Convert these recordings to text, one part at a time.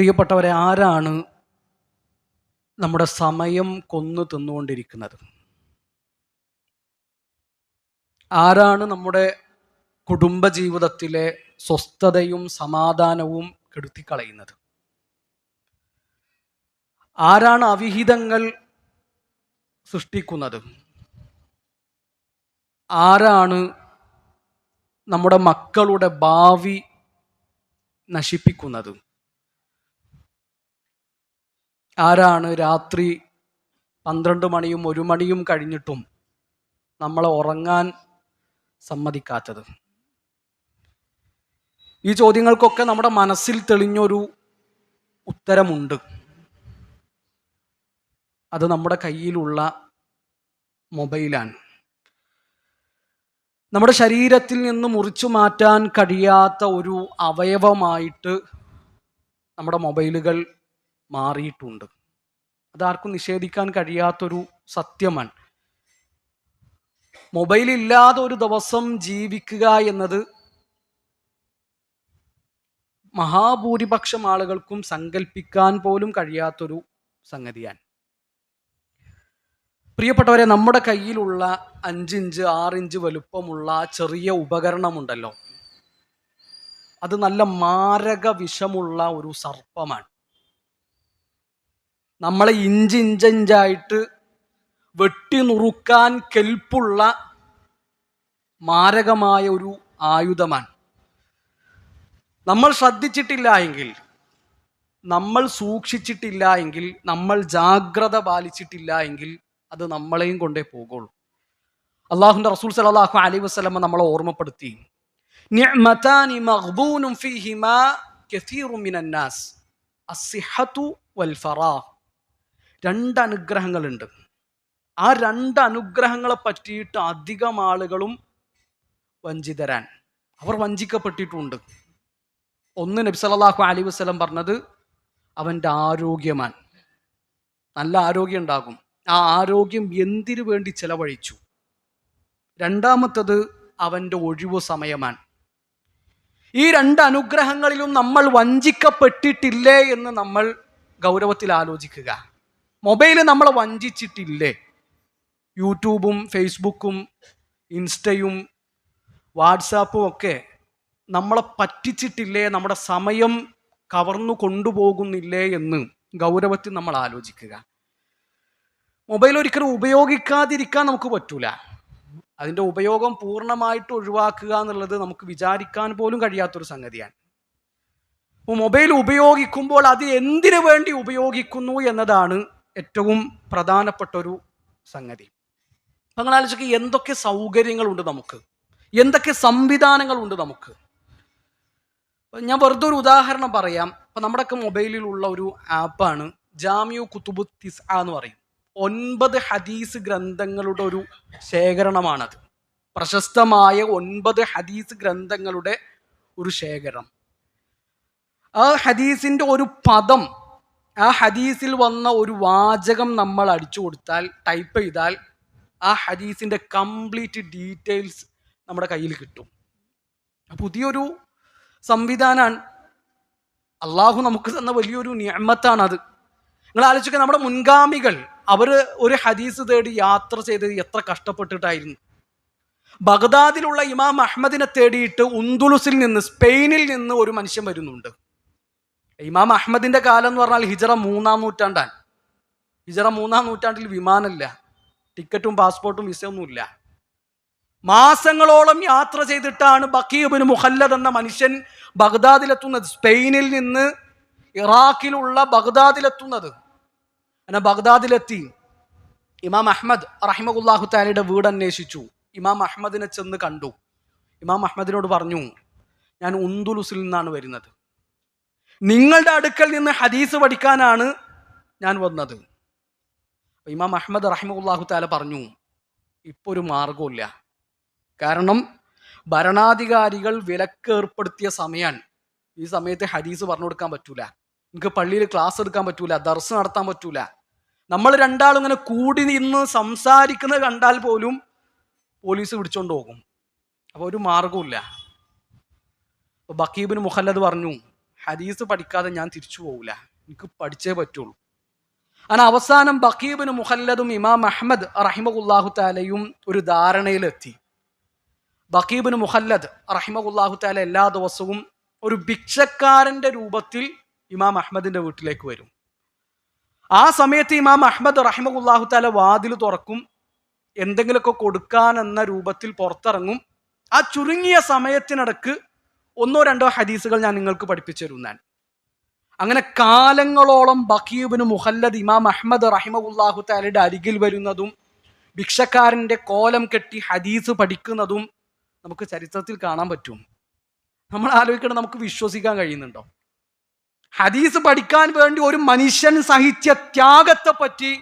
പ്രിയപ്പെട്ടവരെ ആരാണ് നമ്മുടെ സമയം കൊന്നു തിന്നുകൊണ്ടിരിക്കുന്നത്? ആരാണ് നമ്മുടെ കുടുംബജീവിതത്തിലെ സ്വസ്ഥതയും സമാധാനവും കെടുത്തിക്കളയുന്നത്? ആരാണ് അവിഹിതങ്ങൾ സൃഷ്ടിക്കുന്നത്? ആരാണ് നമ്മുടെ മക്കളുടെ ഭാവി നശിപ്പിക്കുന്നത്? ആരാണ് രാത്രി പന്ത്രണ്ട് മണിയും ഒരു മണിയും കഴിഞ്ഞിട്ടും നമ്മളെ ഉറങ്ങാൻ സമ്മതിക്കാത്തത്? ഈ ചോദ്യങ്ങൾക്കൊക്കെ നമ്മുടെ മനസ്സിൽ തെളിഞ്ഞൊരു ഉത്തരമുണ്ട്. അത് നമ്മുടെ കയ്യിലുള്ള മൊബൈലാണ്. നമ്മുടെ ശരീരത്തിൽ നിന്ന് മുറിച്ചു മാറ്റാൻ കഴിയാത്ത ഒരു അവയവമായിട്ട് നമ്മുടെ മൊബൈലുകൾ മാറിയിട്ടുണ്ട്. അതാർക്കും നിഷേധിക്കാൻ കഴിയാത്തൊരു സത്യമാണ്. മൊബൈൽ ഇല്ലാതെ ഒരു ദിവസം ജീവിക്കുക എന്നത് മഹാഭൂരിപക്ഷം ആളുകൾക്കും സങ്കല്പിക്കാൻ പോലും കഴിയാത്തൊരു സംഗതിയാണ്. പ്രിയപ്പെട്ടവരെ നമ്മുടെ കയ്യിലുള്ള അഞ്ചിഞ്ച് ആറിഞ്ച് വലുപ്പമുള്ള ചെറിയ ഉപകരണമുണ്ടല്ലോ. അത് നല്ല മാരക വിഷമുള്ള ഒരു സർപ്പമാണ്. നമ്മളെ ഇഞ്ച് ഇഞ്ചിഞ്ചായിട്ട് വെട്ടി നുറുക്കാൻ കെൽപ്പുള്ള മാരകമായ ഒരു ആയുധമാണ്. നമ്മൾ ശ്രദ്ധിച്ചിട്ടില്ല എങ്കിൽ നമ്മൾ സൂക്ഷിച്ചിട്ടില്ല എങ്കിൽ നമ്മൾ ജാഗ്രത പാലിച്ചിട്ടില്ല എങ്കിൽ അത് നമ്മളെയും കൊണ്ടേ പോകുള്ളൂ. അള്ളാഹുന്റെ റസൂൽ സലാഹു അലൈ വസ്ലമ നമ്മളെ ഓർമ്മപ്പെടുത്തി. ഫീഹിമാ കസീറും മിനന്നാസ് അസ്സിഹത്തു വൽ ഫറാഹ്. രണ്ട് അനുഗ്രഹങ്ങളുണ്ട് ആ രണ്ട് അനുഗ്രഹങ്ങളെ പറ്റിയിട്ട് അധികം ആളുകളും വഞ്ചിതരാൻ. അവർ വഞ്ചിക്കപ്പെട്ടിട്ടുണ്ട്. ഒന്ന് നബ്സലാഹു അലി വസ്ലം പറഞ്ഞത് അവന്റെ ആരോഗ്യമാൻ. നല്ല ആരോഗ്യം ഉണ്ടാകും. ആ ആരോഗ്യം എന്തിനു വേണ്ടി ചെലവഴിച്ചു? രണ്ടാമത്തത് അവന്റെ ഒഴിവു സമയമാൻ. ഈ രണ്ട് അനുഗ്രഹങ്ങളിലും നമ്മൾ വഞ്ചിക്കപ്പെട്ടിട്ടില്ലേ എന്ന് നമ്മൾ ഗൗരവത്തിൽ ആലോചിക്കുക. മൊബൈൽ നമ്മളെ വഞ്ചിച്ചിട്ടില്ലേ? യൂട്യൂബും ഫേസ്ബുക്കും ഇൻസ്റ്റയും വാട്സാപ്പും ഒക്കെ നമ്മളെ പറ്റിച്ചിട്ടില്ലേ? നമ്മുടെ സമയം കവർന്നു കൊണ്ടുപോകുന്നില്ലേ എന്ന് ഗൗരവത്തിൽ നമ്മൾ ആലോചിക്കുക. മൊബൈൽ ഒരിക്കലും ഉപയോഗിക്കാതിരിക്കാൻ നമുക്ക് പറ്റൂല. അതിന്റെ ഉപയോഗം പൂർണമായിട്ട് ഒഴിവാക്കുക എന്നുള്ളത് നമുക്ക് വിചാരിക്കാൻ പോലും കഴിയാത്തൊരു സംഗതിയാണ്. മൊബൈൽ ഉപയോഗിക്കുമ്പോൾ അത് എന്തിനു വേണ്ടി ഉപയോഗിക്കുന്നു എന്നതാണ് ഏറ്റവും പ്രധാനപ്പെട്ട ഒരു സംഗതി. അപ്പം നിങ്ങൾ ആലോചിക്കുക എന്തൊക്കെ സൗകര്യങ്ങളുണ്ട് നമുക്ക്? എന്തൊക്കെ സംവിധാനങ്ങളുണ്ട് നമുക്ക്? ഞാൻ വെറുതെ ഒരു ഉദാഹരണം പറയാം. ഇപ്പം നമ്മുടെയൊക്കെ മൊബൈലിലുള്ള ഒരു ആപ്പാണ് ജാമ്യു കുത്തുബു തിസ് എന്ന് പറയും. ഒൻപത് ഹദീസ് ഗ്രന്ഥങ്ങളുടെ ഒരു ശേഖരണമാണത്. പ്രശസ്തമായ ഒൻപത് ഹദീസ് ഗ്രന്ഥങ്ങളുടെ ഒരു ശേഖരം. ആ ഹദീസിന്റെ ഒരു പദം ആ ഹദീസിൽ വന്ന ഒരു വാചകം നമ്മൾ അടിച്ചു കൊടുത്താൽ ടൈപ്പ് ചെയ്താൽ ആ ഹദീസിന്റെ കംപ്ലീറ്റ് ഡീറ്റെയിൽസ് നമ്മുടെ കയ്യിൽ കിട്ടും. പുതിയൊരു സംവിധാനമാണ് അള്ളാഹു നമുക്ക് തന്ന വലിയൊരു നിയമത്താണ് അത് നിങ്ങൾ ആലോചിക്കുക നമ്മുടെ മുൻഗാമികൾ അവർ ഒരു ഹദീസ് തേടി യാത്ര ചെയ്ത് എത്ര കഷ്ടപ്പെട്ടിട്ടായിരുന്നു. ബഗ്ദാദിലുള്ള ഇമാം അഹമ്മദിനെ തേടിയിട്ട് ഉന്തുലുസിൽ നിന്ന് സ്പെയിനിൽ നിന്ന് ഒരു മനുഷ്യൻ വരുന്നുണ്ട്. ഇമാം അഹമ്മദിന്റെ കാലം എന്ന് പറഞ്ഞാൽ ഹിജറ മൂന്നാം നൂറ്റാണ്ടാണ്. ഹിജറ മൂന്നാം നൂറ്റാണ്ടിൽ വിമാനമില്ല. ടിക്കറ്റും പാസ്പോർട്ടും വിസയൊന്നുമില്ല. മാസങ്ങളോളം യാത്ര ചെയ്തിട്ടാണ് ബക്കീബിന് മുഹല്ലദ് എന്ന മനുഷ്യൻ ബഗ്ദാദിലെത്തുന്നത്. സ്പെയിനിൽ നിന്ന് ഇറാഖിലുള്ള ബഗ്ദാദിലെത്തുന്നത്. അങ്ങനെ ബഗ്ദാദിലെത്തി. ഇമാം അഹമ്മദ് റഹിമുല്ലാഹു താലയുടെ വീട് അന്വേഷിച്ചു. ഇമാം അഹമ്മദിനെ ചെന്ന് കണ്ടു. ഇമാം അഹമ്മദിനോട് പറഞ്ഞു ഞാൻ ഉന്തുലുസിൽ നിന്നാണ് വരുന്നത്. നിങ്ങളുടെ അടുക്കൽ നിന്ന് ഹദീസ് പഠിക്കാനാണ് ഞാൻ വന്നത്. ഇമാം അഹമ്മദ് റഹിമുല്ലാഹു താല പറഞ്ഞു ഇപ്പോൾ ഒരു മാർഗമില്ല കാരണം ഭരണാധികാരികൾ വിലക്ക് ഏർപ്പെടുത്തിയ സമയമാണ് ഈ സമയത്ത് ഹദീസ് പറഞ്ഞു കൊടുക്കാൻ പറ്റൂല. നിങ്ങൾക്ക് പള്ളിയിൽ ക്ലാസ് എടുക്കാൻ പറ്റൂല ദർസ് നടത്താൻ പറ്റൂല. നമ്മൾ രണ്ടാളും ഇങ്ങനെ കൂടി നിന്ന് സംസാരിക്കുന്നത് കണ്ടാൽ പോലും പോലീസ് പിടിച്ചോണ്ട് പോകും. അപ്പോൾ ഒരു മാർഗമില്ല അപ്പോൾ ബക്കീബിന് മുഹല്ലദ് പറഞ്ഞു ഹദീസ് പഠിക്കാതെ ഞാൻ തിരിച്ചു പോകില്ല എനിക്ക് പഠിച്ചേ പറ്റുള്ളൂ. അങ്ങനെ അവസാനം ബക്കീബിന് മുഹല്ലദും ഇമാം അഹമ്മദ് റഹിമകുല്ലാഹു താലയും ഒരു ധാരണയിലെത്തി. ബക്കീബിന് മുഹല്ലദ് റഹിമകുല്ലാഹു താല എല്ലാ ദിവസവും ഒരു ഭിക്ഷക്കാരന്റെ രൂപത്തിൽ ഇമാം അഹമ്മദിന്റെ വീട്ടിലേക്ക് വരും. ആ സമയത്ത് ഇമാം അഹമ്മദ് റഹിമകുല്ലാഹു താല വാതിൽ തുറക്കും എന്തെങ്കിലുമൊക്കെ കൊടുക്കാൻ എന്ന രൂപത്തിൽ പുറത്തിറങ്ങും. ആ ചുരുങ്ങിയ സമയത്തിനിടക്ക് ഒന്നോ രണ്ടോ ഹദീസുകൾ ഞാൻ നിങ്ങൾക്ക് പഠിപ്പിച്ചു തരും ഞാൻ അങ്ങനെ കാലങ്ങളോളം ബക്കീബിന് മുഹല്ലദ് ഇമാം അഹമ്മദ് റഹിമുല്ലാഹു താലയുടെ അരികിൽ വരുന്നതും ഭിക്ഷക്കാരന്റെ കോലം കെട്ടി ഹദീസ് പഠിക്കുന്നതും നമുക്ക് ചരിത്രത്തിൽ കാണാൻ പറ്റും. നമ്മൾ ആലോചിക്കണം നമുക്ക് വിശ്വസിക്കാൻ കഴിയുന്നുണ്ടോ? ഹദീസ് പഠിക്കാൻ വേണ്ടി ഒരു മനുഷ്യൻ സാഹിത്യ ത്യാഗത്തെ പറ്റി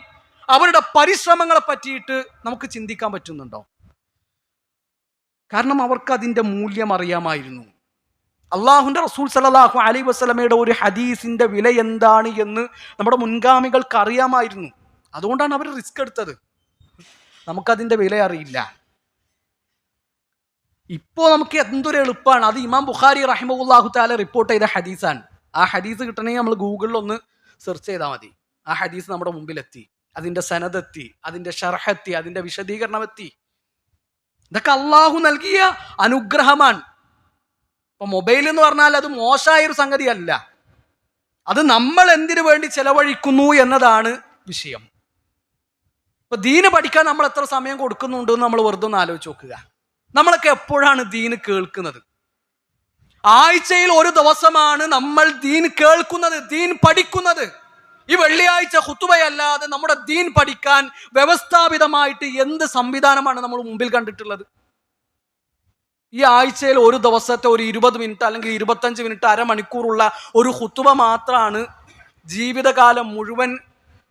അവരുടെ പരിശ്രമങ്ങളെ പറ്റിയിട്ട് നമുക്ക് ചിന്തിക്കാൻ പറ്റുന്നുണ്ടോ? കാരണം അവർക്ക് അതിന്റെ മൂല്യം അറിയാമായിരുന്നു. അള്ളാഹുന്റെ റസൂൽ സലാഹു അലൈ വസ്ലമയുടെ ഒരു ഹദീസിന്റെ വില എന്താണ് എന്ന് നമ്മുടെ മുൻഗാമികൾക്ക് അറിയാമായിരുന്നു. അതുകൊണ്ടാണ് അവർ റിസ്ക് എടുത്തത്. നമുക്കതിന്റെ വില അറിയില്ല. ഇപ്പോ നമുക്ക് എന്തൊരു എളുപ്പമാണ് അത് ഇമാം ബുഖാരി റഹിമുല്ലാഹു താല റിപ്പോർട്ട് ചെയ്ത ഹദീസാണ്. ആ ഹദീസ് കിട്ടണമെങ്കിൽ നമ്മൾ ഗൂഗിളിൽ ഒന്ന് സെർച്ച് ചെയ്താൽ മതി. ആ ഹദീസ് നമ്മുടെ മുമ്പിലെത്തി. അതിന്റെ സനതെത്തി അതിന്റെ ഷർഹെത്തി അതിന്റെ വിശദീകരണം എത്തി ഇതൊക്കെ അള്ളാഹു നൽകിയ അനുഗ്രഹമാണ്. ഇപ്പൊ മൊബൈൽ എന്ന് പറഞ്ഞാൽ അത് മോശമായ ഒരു സംഗതിയല്ല. അത് നമ്മൾ എന്തിനു വേണ്ടി ചെലവഴിക്കുന്നു എന്നതാണ് വിഷയം. ഇപ്പൊ ദീന് പഠിക്കാൻ നമ്മൾ എത്ര സമയം കൊടുക്കുന്നുണ്ട് എന്ന് നമ്മൾ വെറുതെ ഒന്ന് ആലോചിച്ച് നോക്കുക. നമ്മളൊക്കെ എപ്പോഴാണ് ദീന് കേൾക്കുന്നത്? ആഴ്ചയിൽ ഒരു ദിവസമാണ് നമ്മൾ ദീൻ കേൾക്കുന്നത് ദീൻ പഠിക്കുന്നത്. ഈ വെള്ളിയാഴ്ച ഹുത്തുവയല്ലാതെ നമ്മുടെ ദീൻ പഠിക്കാൻ വ്യവസ്ഥാപിതമായിട്ട് എന്ത് സംവിധാനമാണ് നമ്മൾ മുമ്പിൽ കണ്ടിട്ടുള്ളത്? ഈ ആഴ്ചയിൽ ഒരു ദിവസത്തെ ഒരു ഇരുപത് മിനിറ്റ് അല്ലെങ്കിൽ ഇരുപത്തഞ്ച് മിനിറ്റ് അരമണിക്കൂറുള്ള ഒരു ഹുത്തുബ മാത്രമാണ് ജീവിതകാലം മുഴുവൻ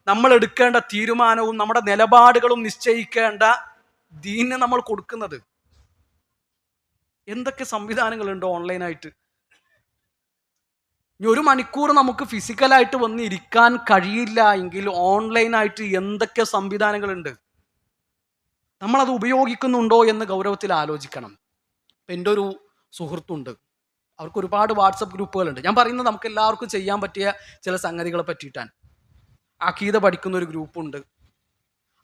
നമ്മൾ എടുക്കേണ്ട തീരുമാനവും നമ്മുടെ നിലപാടുകളും നിശ്ചയിക്കേണ്ട ദീന് നമ്മൾ കൊടുക്കുന്നത്. എന്തൊക്കെ സംവിധാനങ്ങളുണ്ട് ഓൺലൈനായിട്ട്? ഇനി ഒരു മണിക്കൂർ നമുക്ക് ഫിസിക്കലായിട്ട് വന്ന് ഇരിക്കാൻ കഴിയില്ല എങ്കിൽ ഓൺലൈനായിട്ട് എന്തൊക്കെ സംവിധാനങ്ങളുണ്ട്? നമ്മളത് ഉപയോഗിക്കുന്നുണ്ടോ എന്ന് ഗൗരവത്തിൽ ആലോചിക്കണം. എന്റെ ഒരു സുഹൃത്തുണ്ട്. അവർക്ക് ഒരുപാട് വാട്സപ്പ് ഗ്രൂപ്പുകളുണ്ട്. ഞാൻ പറയുന്നത് നമുക്ക് എല്ലാവർക്കും ചെയ്യാൻ പറ്റിയ ചില സംഗതികളെ പറ്റിയിട്ടാണ്. അഖീദ പഠിക്കുന്ന ഒരു ഗ്രൂപ്പുണ്ട്.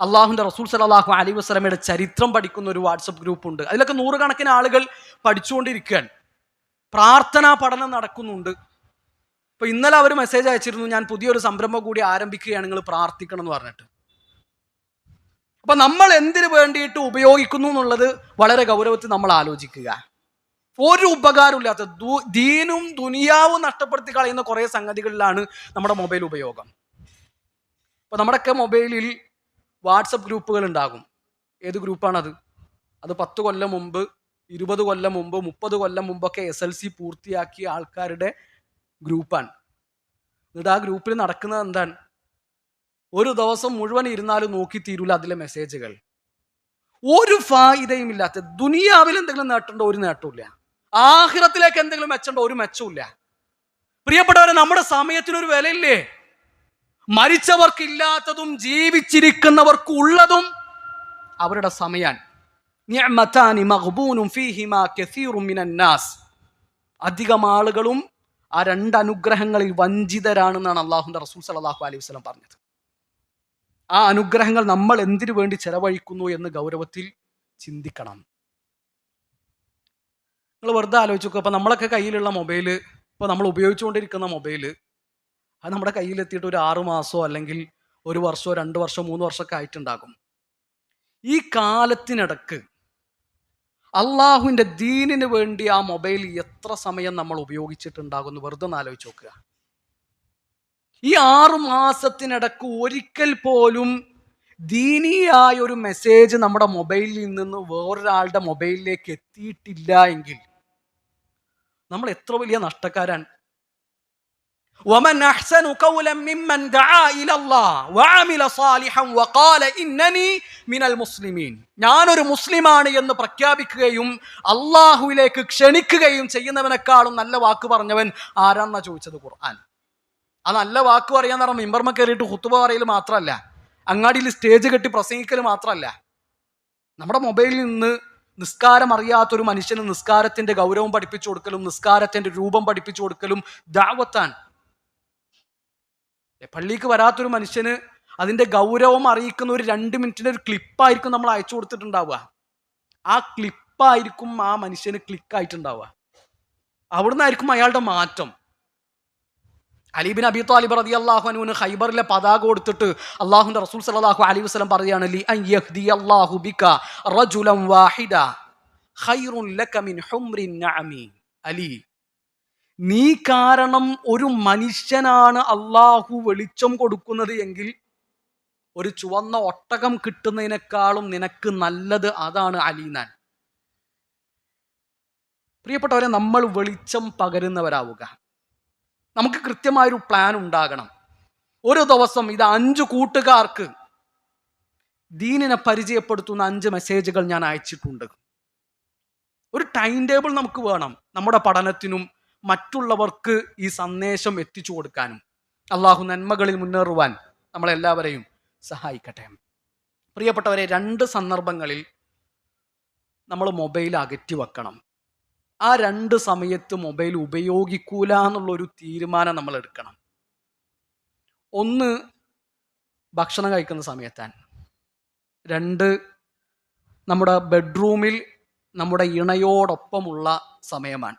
അള്ളാഹുന്റെ റസൂൽ സലാഹു അലി വസ്ലമയുടെ ചരിത്രം പഠിക്കുന്ന ഒരു വാട്സപ്പ് ഗ്രൂപ്പുണ്ട്. അതിലൊക്കെ നൂറുകണക്കിന് ആളുകൾ പഠിച്ചുകൊണ്ടിരിക്കുകയാണ്. പ്രാർത്ഥനാ പഠനം നടക്കുന്നുണ്ട്. ഇപ്പൊ ഇന്നലെ അവർ മെസ്സേജ് അയച്ചിരുന്നു ഞാൻ പുതിയൊരു സംരംഭം കൂടി ആരംഭിക്കുകയാണ് നിങ്ങൾ പ്രാർത്ഥിക്കണം എന്ന് പറഞ്ഞിട്ട്. അപ്പൊ നമ്മൾ എന്തിനു വേണ്ടിയിട്ട് ഉപയോഗിക്കുന്നു എന്നുള്ളത് വളരെ ഗൗരവത്തിൽ നമ്മൾ ആലോചിക്കുക. ഒരു ഉപകാരമില്ലാത്ത ദീനും ദുനിയാവും നഷ്ടപ്പെടുത്തി കളയുന്ന കുറേ സംഗതികളിലാണ് നമ്മുടെ മൊബൈൽ ഉപയോഗം. അപ്പൊ നമ്മുടെയൊക്കെ മൊബൈലിൽ വാട്സപ്പ് ഗ്രൂപ്പുകൾ ഉണ്ടാകും. ഏത് ഗ്രൂപ്പാണത്? അത് പത്ത് കൊല്ലം മുമ്പ് ഇരുപത് കൊല്ലം മുമ്പ് മുപ്പത് കൊല്ലം മുമ്പൊക്കെ എസ് എൽ സി പൂർത്തിയാക്കിയ ആൾക്കാരുടെ ഗ്രൂപ്പാണ്. എന്നിട്ട് ആ ഗ്രൂപ്പിൽ നടക്കുന്നത് എന്താണ്? ഒരു ദിവസം മുഴുവൻ ഇരുന്നാലും നോക്കി തീരൂല അതിലെ മെസ്സേജുകൾ ഒരു ഫായിദയും ഇല്ലാത്ത ദുനിയാവിൽ എന്തെങ്കിലും നേട്ടമുണ്ടോ ഒരു നേട്ടമില്ല ആഹിറത്തിലേക്ക് എന്തെങ്കിലും മെച്ചമുണ്ടോ ഒരു മെച്ചമില്ല പ്രിയപ്പെട്ടവരെ നമ്മുടെ സമയത്തിനൊരു വിലയില്ലേ? മരിച്ചവർക്കില്ലാത്തതും ജീവിച്ചിരിക്കുന്നവർക്ക് ഉള്ളതും അവരുടെ സമയാണ്. അധികം ആളുകളും ആ രണ്ട് അനുഗ്രഹങ്ങളിൽ വഞ്ചിതരാണെന്നാണ് അള്ളാഹുന്റെ റസൂൽ സലാഹു അലൈഹി പറഞ്ഞത്. ആ അനുഗ്രഹങ്ങൾ നമ്മൾ എന്തിനു വേണ്ടി ചെലവഴിക്കുന്നു എന്ന് ഗൗരവത്തിൽ ചിന്തിക്കണം. നിങ്ങൾ വെറുതെ ആലോചിച്ചു നോക്കുക അപ്പോൾ നമ്മളൊക്കെ കയ്യിലുള്ള മൊബൈൽ ഇപ്പോൾ നമ്മൾ ഉപയോഗിച്ചുകൊണ്ടിരിക്കുന്ന മൊബൈൽ അത് നമ്മുടെ കയ്യിലെത്തിയിട്ട് ഒരു ആറു മാസമോ അല്ലെങ്കിൽ ഒരു വർഷമോ രണ്ട് വർഷമോ മൂന്ന് വർഷമൊക്കെ ആയിട്ടുണ്ടാകും. ഈ കാലത്തിനിടക്ക് അള്ളാഹുവിന്റെ ദീനിന് വേണ്ടി ആ മൊബൈൽ എത്ര സമയം നമ്മൾ ഉപയോഗിച്ചിട്ടുണ്ടാകുമെന്ന് വെറുതെ ഒന്ന് ആലോചിച്ച് നോക്കുക. ഈ ആറു മാസത്തിനിടക്ക് ഒരിക്കൽ പോലും ദീനിയായ ഒരു മെസ്സേജ് നമ്മുടെ മൊബൈലിൽ നിന്ന് വേറൊരാളുടെ മൊബൈലിലേക്ക് എത്തിയിട്ടില്ല എങ്കിൽ നമ്മൾ എത്ര വലിയ നഷ്ടക്കാരാണ് ومن أحسن قولا ممن دعا إلى الله وعمل صالحا وقال إنني من المسلمين ഞാനൊരു മുസ്ലിമാണ് എന്ന് പ്രഖ്യാപിക്കുകയും അള്ളാഹുവിലേക്ക് ക്ഷണിക്കുകയും ചെയ്യുന്നവനേക്കാളും നല്ല വാക്ക് പറഞ്ഞവൻ ആരാന്നാ ചോദിച്ചത് ഖുർആൻ ആ നല്ല വാക്ക് പറയാന്ന് പറഞ്ഞാൽ മിമ്പർമ കയറിയിട്ട് ഹുത്തുബ പറയൽ മാത്രമല്ല അങ്ങാടിയിൽ സ്റ്റേജ് കെട്ടി പ്രസംഗിക്കൽ മാത്രമല്ല നമ്മുടെ മൊബൈലിൽ നിന്ന് നിസ്കാരം അറിയാത്തൊരു മനുഷ്യന് നിസ്കാരത്തിന്റെ ഗൗരവം പഠിപ്പിച്ചു കൊടുക്കലും നിസ്കാരത്തിന്റെ രൂപം പഠിപ്പിച്ചു കൊടുക്കലും ദാവത്താൻ പള്ളിക്ക് വരാത്തൊരു മനുഷ്യന് അതിന്റെ ഗൗരവം അറിയിക്കുന്ന ഒരു രണ്ട് മിനിറ്റിന്റെ ഒരു ക്ലിപ്പായിരിക്കും നമ്മൾ അയച്ചു കൊടുത്തിട്ടുണ്ടാവുക. ആ ക്ലിപ്പായിരിക്കും ആ മനുഷ്യന് ക്ലിക്കായിട്ടുണ്ടാവുക അവിടുന്ന് അയാളുടെ മാറ്റം. അലീബിൻ അബി താലിബ് റതി അള്ളാഹു അനുവിന് ഹൈബറിലെ പതാക കൊടുത്തിട്ട് അള്ളാഹുന്റെ റസൂൽ സലാഹു അലി വസ്ലം പറയുകയാണ് അൻ യഹ്ദി ബിക വാഹിദ ലക മിൻ അലി നീ കാരണം ഒരു മനുഷ്യനാണ് അള്ളാഹു വെളിച്ചം കൊടുക്കുന്നത് എങ്കിൽ ഒരു ചുവന്ന ഒട്ടകം കിട്ടുന്നതിനേക്കാളും നിനക്ക് നല്ലത് അതാണ് അലീനാൻ പ്രിയപ്പെട്ടവരെ നമ്മൾ വെളിച്ചം പകരുന്നവരാവുക. നമുക്ക് കൃത്യമായൊരു പ്ലാൻ ഉണ്ടാകണം. ഒരു ദിവസം ഇത് അഞ്ച് കൂട്ടുകാർക്ക് ദീനിനെ പരിചയപ്പെടുത്തുന്ന അഞ്ച് മെസ്സേജുകൾ ഞാൻ അയച്ചിട്ടുണ്ട്. ഒരു ടൈം ടേബിൾ നമുക്ക് വേണം നമ്മുടെ പഠനത്തിനും മറ്റുള്ളവർക്ക് ഈ സന്ദേശം എത്തിച്ചു കൊടുക്കാനും. അള്ളാഹു നന്മകളിൽ മുന്നേറുവാൻ നമ്മളെല്ലാവരെയും സഹായിക്കട്ടെ. പ്രിയപ്പെട്ടവരെ രണ്ട് സന്ദർഭങ്ങളിൽ നമ്മൾ മൊബൈൽ അകറ്റി വെക്കണം. ആ രണ്ട് സമയത്ത് മൊബൈൽ ഉപയോഗിക്കൂല എന്നുള്ളൊരു തീരുമാനം നമ്മൾ എടുക്കണം ഒന്ന് ഭക്ഷണം കഴിക്കുന്ന സമയത്താണ് രണ്ട് നമ്മുടെ ബെഡ്റൂമിൽ നമ്മുടെ ഇണയോടൊപ്പമുള്ള സമയമാണ്.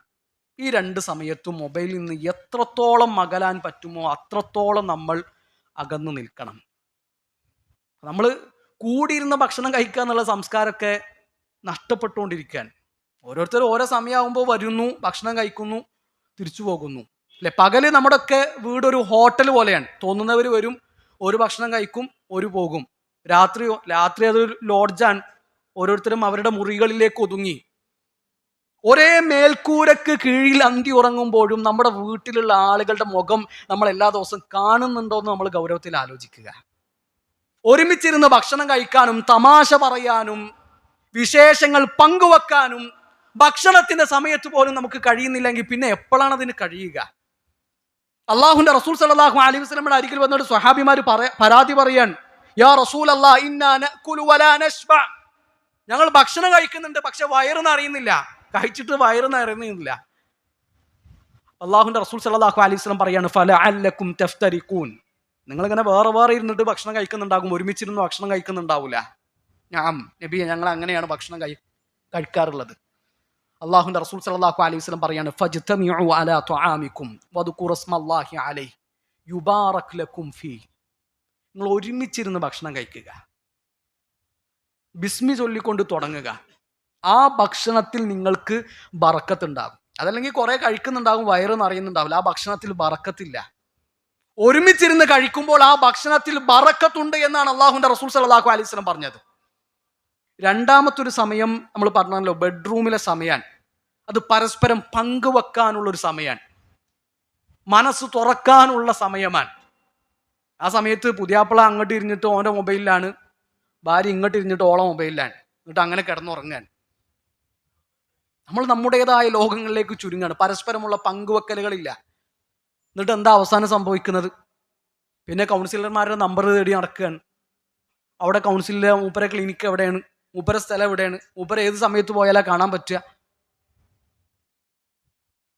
ഈ രണ്ട് സമയത്തും മൊബൈലിൽ നിന്ന് എത്രത്തോളം അകലാൻ പറ്റുമോ അത്രത്തോളം നമ്മൾ അകന്നു നിൽക്കണം. നമ്മൾ കൂടിയിരുന്ന ഭക്ഷണം കഴിക്കുക എന്നുള്ള സംസ്കാരമൊക്കെ നഷ്ടപ്പെട്ടുകൊണ്ടിരിക്കാൻ ഓരോരുത്തർ ഓരോ സമയമാകുമ്പോൾ വരുന്നു ഭക്ഷണം കഴിക്കുന്നു തിരിച്ചു പോകുന്നു. അല്ലെ? പകൽ നമ്മുടെ ഒക്കെ ഒരു ഹോട്ടൽ പോലെയാണ്. തോന്നുന്നവർ വരും ഒരു ഭക്ഷണം കഴിക്കും ഒരു പോകും. രാത്രി രാത്രി അതൊരു ലോഡ്ജാണ്. ഓരോരുത്തരും അവരുടെ മുറികളിലേക്ക് ഒതുങ്ങി. ഒരേ മേൽക്കൂരക്ക് കീഴിൽ അന്തി ഉറങ്ങുമ്പോഴും നമ്മുടെ വീട്ടിലുള്ള ആളുകളുടെ മുഖം നമ്മൾ എല്ലാ ദിവസവും കാണുന്നുണ്ടോ എന്ന് നമ്മൾ ഗൗരവത്തിൽ ആലോചിക്കുക. ഒരുമിച്ചിരുന്ന് ഭക്ഷണം കഴിക്കാനും തമാശ പറയാനും വിശേഷങ്ങൾ പങ്കുവെക്കാനും ഭക്ഷണത്തിന്റെ സമയത്ത് പോലും നമുക്ക് കഴിയുന്നില്ലെങ്കിൽ പിന്നെ എപ്പോഴാണ് അതിന് കഴിയുക? അള്ളാഹുന്റെ റസൂൽ സലാഹു അലി വസ്ലമിയുടെ അരികിൽ വന്നിട്ട് സ്വഹാബിമാർ പരാതി പറയാൻ ഞങ്ങൾ ഭക്ഷണം കഴിക്കുന്നുണ്ട് പക്ഷെ വയറ് അറിയുന്നില്ല. കഴിച്ചിട്ട് വയറ് നിറയുന്നില്ല അള്ളാഹുന്റെ റസൂൽ സലാഹു അലൈഹി വസ്ലം പറയാണ് ഫല അല്ലക്കും തെഫ്തരിക്കൂൻ നിങ്ങളിങ്ങനെ വേറെ വേറെ ഇരുന്നിട്ട് ഭക്ഷണം കഴിക്കുന്നുണ്ടാകും ഒരുമിച്ചിരുന്ന് ഭക്ഷണം കഴിക്കുന്നുണ്ടാവില്ല ഞാൻ നബിയെ ഞങ്ങൾ അങ്ങനെയാണ് ഭക്ഷണം കഴി കഴിക്കാറുള്ളത്. അള്ളാഹുന്റെ റസൂൽ സലാഹു അലൈഹി വസ്ലം പറയാണ് അലാ അലൈഹി യുബാറക് ലക്കും ഫീ നിങ്ങൾ ഒരുമിച്ചിരുന്ന് ഭക്ഷണം കഴിക്കുക. ബിസ്മി ചൊല്ലിക്കൊണ്ട് തുടങ്ങുക. ആ ഭക്ഷണത്തിൽ നിങ്ങൾക്ക് ബറക്കത്തുണ്ടാകും. അതല്ലെങ്കിൽ കുറെ കഴിക്കുന്നുണ്ടാകും വയറ് നിറയുന്നുണ്ടാവില്ല. ആ ഭക്ഷണത്തിൽ ബറക്കത്തില്ല. ഒരുമിച്ചിരുന്ന് കഴിക്കുമ്പോൾ ആ ഭക്ഷണത്തിൽ ബറക്കത്തുണ്ട് എന്നാണ് അള്ളാഹുന്റെ റസൂൽ സലാഹു അലൈഹി സ്വലം പറഞ്ഞത്. രണ്ടാമത്തൊരു സമയം നമ്മൾ പറഞ്ഞല്ലോ ബെഡ്റൂമിലെ സമയാണ്. അത് പരസ്പരം പങ്കുവെക്കാനുള്ള ഒരു സമയമാണ്. മനസ്സ് തുറക്കാനുള്ള സമയമാണ്. ആ സമയത്ത് പുതിയാപ്പിള അങ്ങോട്ട് ഇരിഞ്ഞിട്ട് ഓന്റെ മൊബൈലിലാണ്. ഭാര്യ ഇങ്ങോട്ട് ഇരിഞ്ഞിട്ട് ഓളെ മൊബൈലിലാണ്. എന്നിട്ട് അങ്ങനെ കിടന്നുറങ്ങാൻ നമ്മൾ നമ്മുടേതായ ലോകങ്ങളിലേക്ക് ചുരുങ്ങാണ്. പരസ്പരമുള്ള പങ്കുവെക്കലുകളില്ല. എന്നിട്ട് എന്താ അവസാനം സംഭവിക്കുന്നത്? പിന്നെ കൗൺസിലർമാരുടെ നമ്പർ തേടി നടക്കുകയാണ്. അവിടെ കൗൺസിലിലെ മൂപ്പര ക്ലിനിക്ക് എവിടെയാണ്? മൂപ്പര സ്ഥലം എവിടെയാണ്? മൂപ്പര ഏത് സമയത്ത് പോയാലാണ് കാണാൻ പറ്റുക?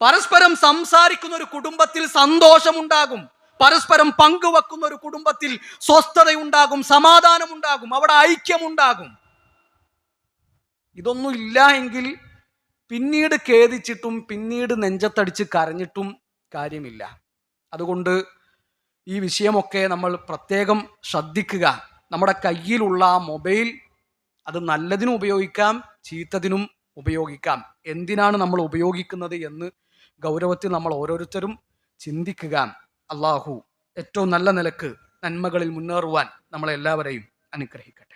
പരസ്പരം സംസാരിക്കുന്ന ഒരു കുടുംബത്തിൽ സന്തോഷമുണ്ടാകും. പരസ്പരം പങ്കുവെക്കുന്ന ഒരു കുടുംബത്തിൽ സ്വസ്ഥതയുണ്ടാകും സമാധാനമുണ്ടാകും അവിടെ ഐക്യമുണ്ടാകും. ഇതൊന്നും ഇല്ല എങ്കിൽ പിന്നീട് ഖേദിച്ചിട്ടും പിന്നീട് നെഞ്ചത്തടിച്ച് കരഞ്ഞിട്ടും കാര്യമില്ല. അതുകൊണ്ട് ഈ വിഷയമൊക്കെ നമ്മൾ പ്രത്യേകം ശ്രദ്ധിക്കുക. നമ്മുടെ കയ്യിലുള്ള മൊബൈൽ അത് നല്ലതിനും ഉപയോഗിക്കാം ചീത്തതിനും ഉപയോഗിക്കാം. എന്തിനാണ് നമ്മൾ ഉപയോഗിക്കുന്നത് എന്ന് ഗൗരവത്തിൽ നമ്മൾ ഓരോരുത്തരും ചിന്തിക്കുക അള്ളാഹു ഏറ്റവും നല്ല നിലയ്ക്ക് നന്മകളിൽ മുന്നേറുവാൻ നമ്മളെല്ലാവരെയും അനുഗ്രഹിക്കട്ടെ.